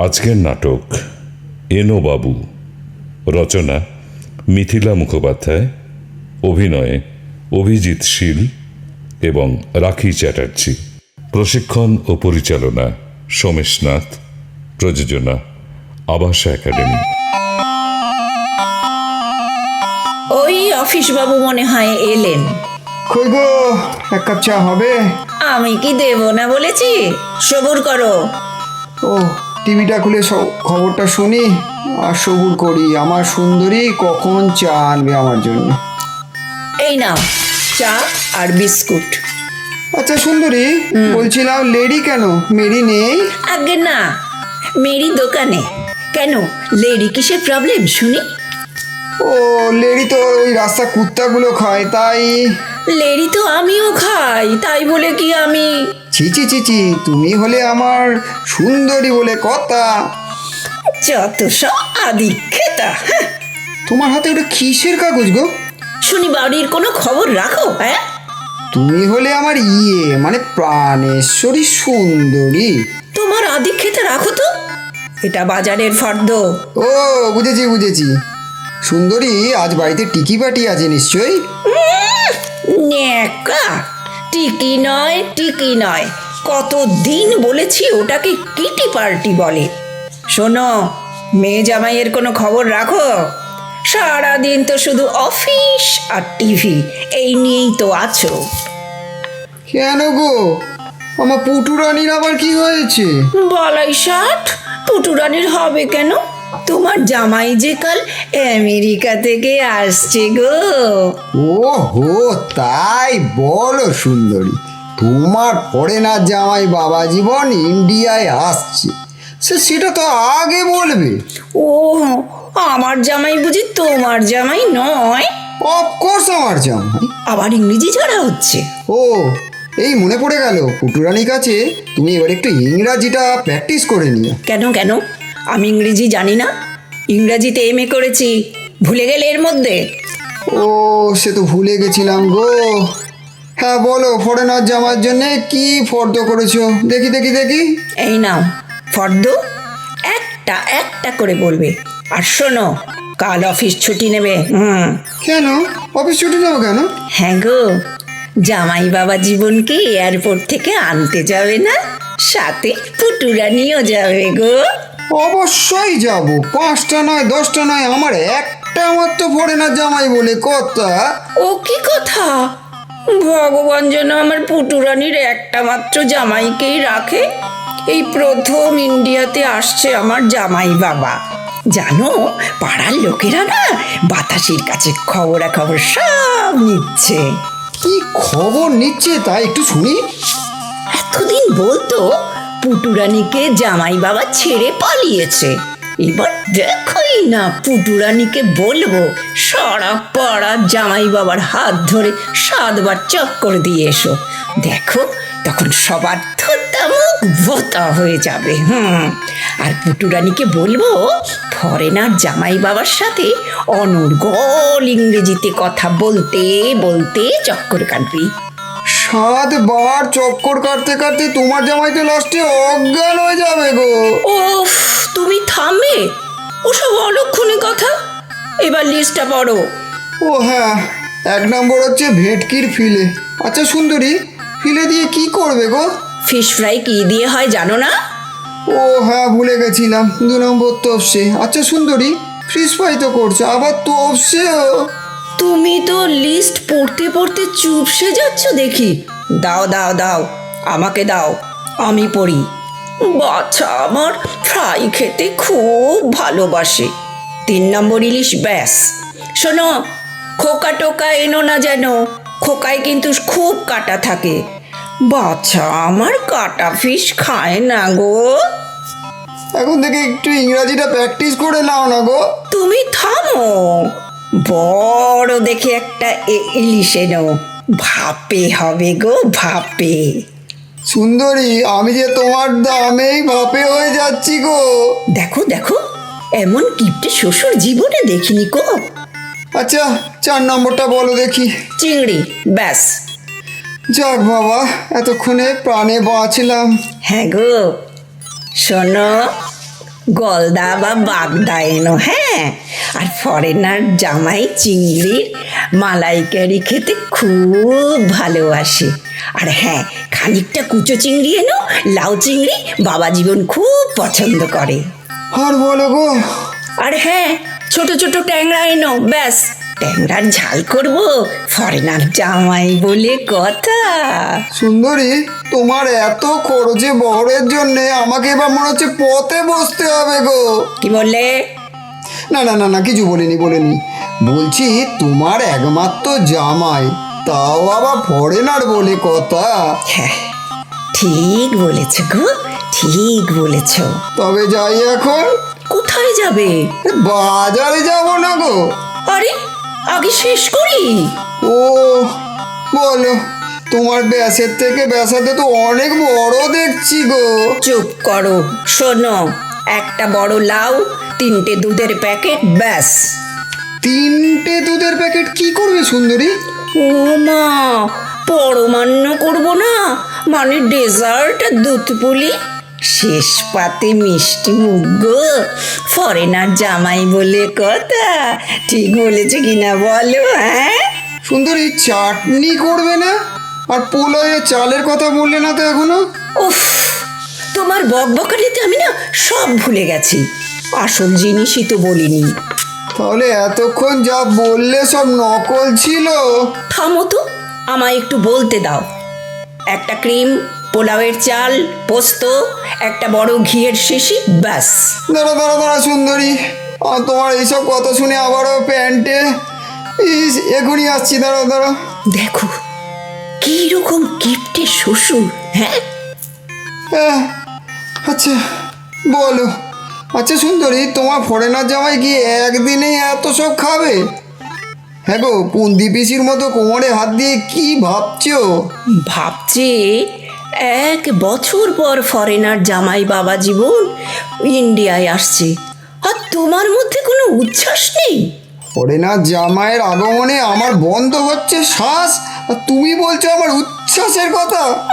আজকের নাটক এনো বাবু। রচনা মিথিলা মুখোপাধ্যায়। অভিনয়ে অভিজিৎ শীল এবং রাখি চ্যাটার্জি। প্রশিক্ষণ ও পরিচালনা সোমেশনাথ প্রযোজনা আবাসা একাডেমি। ওই অফিস বাবু মনে হয় এলেন। কই গো এক কাপ চা হবে? আমি কি দেব না বলেছি? সবুর করো। ও টিভিটা খুলে খবরটা শুনি আর সবুর করি। আমার সুন্দরী কখন চা আনবে আমার জন্য? এই নাও চা আর বিস্কুট। আচ্ছা সুন্দরী বলছিলাম লেডি কেন? মেরি নেই? আগে না মেরি দোকানে। কেন লেডি কিসের প্রবলেম শুনি? ও লেডি তো ওই রাস্তা কুত্তাগুলো খায় তাই লেডি তো আমিও খাই তাই বলে কি আমি? ছি ছি তুমি হলে আমার সুন্দরী বলে কথা। যত সব আদি খেতা হ্যাঁ। তোমার হাতে ওটা কিসের কাগজ গো? শুনি বাড়ির কোনো খবর রাখো হ্যাঁ? তুমি হলে আমার ইয়ে মানে প্রাণেশ্বরী সুন্দরী। তোমার আদি খেতে রাখো তো। এটা বাজারের ফর্দ। ও বুঝেছি বুঝেছি। সুন্দরী আজ বাড়িতে টিকি পাটি আছে নিশ্চয়ই? ন্যাকা টিকি নয় টিকি নয়। কত দিন বলেছি ওটাকে কিটি পার্টি বলে। শোনো মেয়ে জামাইয়ের কোনো খবর রাখো? সারাদিন তো শুধু অফিস আর টিভি এই নিয়েই তো আছো। কেন গো? আমার পুটুরানির আবার কি হয়েছে? বলাই ষাট পুটুরানির হবে কেন? তোমার জামাই যে কাল আমেরিকা থেকে আসছে গো। ও হো তাই বলো সুন্দরী তোমার ফরেনার জামাই বাবা জীবন ইন্ডিয়ায় আসছে। সে সেটা তো আগে বলবে। ও আমার জামাই বুঝি তোমার জামাই নয়? অফকোর্স আমার জামাই। আবার ইংরেজি ছাড়া হচ্ছে। ও এই মনে পড়ে গেল পুটুরানির কাছে তুমি এবার একটু ইংরাজিটা প্র্যাকটিস করে নিও। কেন কেন? আমি ইংরেজি জানি না। ইংরাজিতে এম এ করেছি। ভুলে গেলে এর মধ্যে? ও সে তো ভুলে গেছিলাম গো। হ্যাঁ বলো ফরেনার জামার জন্য কি ফর্দ করেছ? দেখি দেখি দেখি। এই নাও ফর্দ। একটা একটা করে বলবে। আর শোনো কাল অফিস ছুটি নেবে। হুম। কেন? অফিস ছুটি নাও কেন? হ্যাঁ গো জামাই বাবা জীবনকে এয়ারপোর্ট থেকে আনতে যাবে না? সাথে পুটুরানিও যাবে গো। অবশ্যই যাব। পাঁচটা নয় দশটা নয় আমার একটা আমার তো মাত্র ফরেনার জামাই বলে কথা। ও কি কথা? ভগবান যেন আমার পুটুরানির একটা মাত্র জামাইকেই রাখে। এই প্রথম ইন্ডিয়াতে আসছে আমার জামাই বাবা। জানো পাড়ার লোকেরা না বাতাসের কাছে খবরাখবর সব নিচ্ছে। কি খবর নিচ্ছে তাই একটু শুনি। এতদিন বলতো পুটুরানিকে জামাই বাবা ছেড়ে পালিয়েছে। এবার দেখোই না পুটুরানিকে বলব, সারা পাড়া জামাই বাবার হাত ধরে সাতবার চক্কর দিয়ে এসো। দেখো, তখন সবার থোতা মুখ ভোতা হয়ে যাবে, হুম। আর পুটুরানিকে বলব, ফরেনার জামাই বাবার সাথে অনর্গল ইংরেজিতে কথা বলতে বলতে চক্কর কাটবি। সাতবার চক্কর কাটতে কাটতে তোমার জামাই তো লাস্টে অজ্ঞান হয়ে যাবে গো। ওফ তুমি থামবে? ওসব অলক্ষণে কথা? এবার লিস্টটা পড়ো। ও হ্যাঁ এক নম্বর হচ্ছে ভেটকির ফিলে। আচ্ছা সুন্দরী ফিলে দিয়ে কি করবে গো? ফিশ ফ্রাই কি দিয়ে হয় জানো না? ও হ্যাঁ ভুলে গেছিলাম। দু নম্বর তোপসে আচ্ছা সুন্দরী ফিশ ফ্রাই তো করছে আবার তোপসেও তুমি তো লিস্ট পড়তে পড়তে চুপসে যাচ্ছ দেখি। দাও দাও দাও আমাকে দাও আমি পড়ি। বাচ্চা আমার ফ্রাই খেতে খুব ভালোবাসে। তিন নম্বর ইলিশ ব্যাস। শোনো খোকা টোকা এনো না যেন খোকায় কিন্তু খুব কাটা থাকে। বাচ্চা আমার কাটা ফিশ খায় না গো। এখন থেকে একটু ইংরাজিটা প্র্যাকটিস করে নাও না গো। তুমি থামো। বড় দেখে একটা ইলিশ এনো ভাপে হবে গো ভাপে। সুন্দরী আমি যে তোমার দামেই ভাপে হয়ে যাচ্ছি গো। দেখো দেখো এমন কিপটে শ্বশুর জীবনে দেখিনি কো। আচ্ছা চার নম্বরটা বলো দেখি। চিংড়ি ব্যাস। যাক বাবা এতক্ষণে প্রাণে বাঁচলাম। হ্যাঁ গো। শোনো গলদা বা বাগদা এনো হ্যাঁ। আর ফরেনার জামাই চিংড়ির মালাইকারি খেতে খুব ভালোবাসে। আর হ্যাঁ খানিকটা কুচো চিংড়ি এনো লাউ চিংড়ি বাবা জীবন খুব পছন্দ করে। আর বলো গো। আর হ্যাঁ ছোট ছোট ট্যাংরা এনো ব্যাস। ট্যাংরার ঝাল করব ফরেনার জামাই বলে কথা। সুন্দরী তোমার এত খরচে বহরের জন্য আমাকে এবার মনে হচ্ছে পথে বসতে হবে গো। কি বললে? না না না না কিছু বলিনি বলিনি। বলছি তোমার একমাত্র জামাই তাও আবার ফরেনার বলে কথা। হ্যাঁ ঠিক বলেছ গো ঠিক বলেছ। তবে যাই এখন। কোথায় যাবে? বাজারে যাব না গো। আরে আগে শেষ করি। ও বলো তোমার ব্যাসের থেকে ব্যাসাতে তো অনেক বড় দেখছি গো। চুপ করো শোনো একটা বড় লাউ তিনটে দুধের প্যাকেট ব্যাস। তিনটে দুধের প্যাকেট কি করবে সুন্দরী? ও মা পরমান্ন করব না? মানে ডেজার্ট দুধ পুলি শেষ পাতে মিষ্টি মুখ গো। ফরেনার জামাই বলে কথা। ঠিক বলেছে কিনা বলো হ্যাঁ? সুন্দরী চাটনি করবে না? আর পোলাওয়ে চালের কথা বললে না তো এখনও? উফ তোমার বকবকারিতে আমি না সব ভুলে গেছি। আসল জিনিসই তো বলিনি। তাহলে এতক্ষণ যা বললে সব নকল ছিল। থামো তো আমায় একটু বলতে দাও। একটা ক্রিম পোলাওয়ের চাল পোস্ত একটা বড় ঘিয়ের শিশি ব্যাস। দাঁড়া দাঁড়া দাঁড়া সুন্দরী। আর তোমার এইসব কথা শুনে আবারও প্যান্টে ইস এখনই আসছি দাঁড়া দাঁড়া দেখো কি রকম গিফটে শ্বশুর হ্যাঁ? আহ, আচ্ছা বলো। আচ্ছা সুন্দরী তোমার ফরেনার জামাই কি একদিনে এত সব খাবে? হ্যাঁ গো পুন্দি পিসির মতো কোমরে হাত দিয়ে কি ভাবছ? ভাবছে এক বছর পর ফরেনার জামাই বাবা জীবন ইন্ডিয়ায় আসছে। আর তোমার মধ্যে কোনো উচ্ছ্বাস নেই? ফরেনার জামাইয়ের আগমনে আমার বন্ধ হচ্ছে শ্বাস আর তুমি বলছো আমার উচ্ছ্বাসের কথা।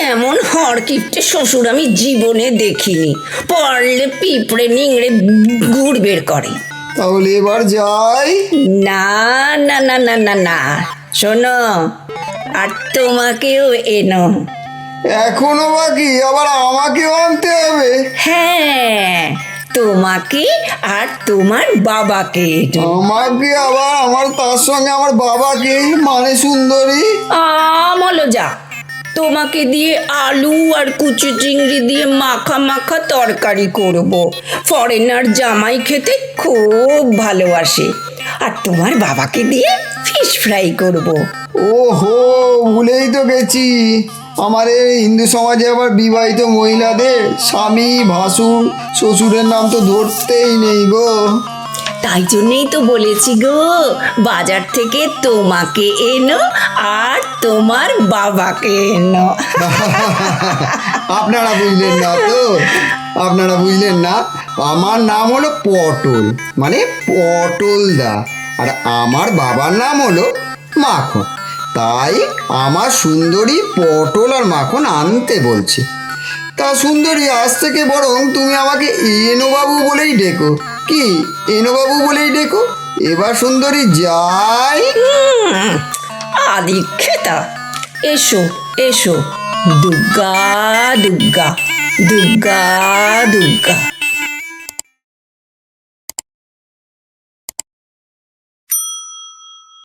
এমন হরকিপটে শ্বশুর আমি জীবনে দেখিনি। পড়লে পিঁপড়ে নিংড়ে গুড় বের করে। তাহলে এবার যাই। না না না না না না। শোনো আর তোমাকেও এনো। এখনও বাকি? আবার আমাকেও আনতে হবে? হ্যাঁ তোমাকে আর তোমার বাবাকে আমাকে আবার? আমার তার সঙ্গে আমার বাবাকে মানে সুন্দরী? আমলো যা। তোমাকে দিয়ে আলু আর কুচু চিংড়ি দিয়ে মাখা মাখা তরকারি করব। ফরেনার জামাই খেতে খুব ভালোবাসে। আর তোমার বাবাকে দিয়ে ফিশ ফ্রাই করব। ওহো ভুলেই তো গেছি। আমার এই হিন্দু সমাজে আবার বিবাহিত মহিলাদের স্বামী ভাসুর শ্বশুরের নাম তো ধরতেই নেই গো। তাই জন্যই তো বলেছি গো বাজার থেকে তোমাকে এনো আর তোমার বাবাকে এনো। আপনারা বুঝলেন না তো? আপনারা বুঝলেন না? আমার নাম হলো পটল মানে পটল দা আর আমার বাবার নাম হলো মাখন। তাই আমার সুন্দরী পটল আর মাখন আনতে বলছে। তা সুন্দরী, আজ থেকে বরং তুমি আমাকে এনোবাবু বলেই ডেকো। কি? এনোবাবু বলেই ডেকো? এবার সুন্দরী, যাই। আদিক্ষেতা এসো এসো। দুর্গা দুর্গা দুর্গা দুর্গা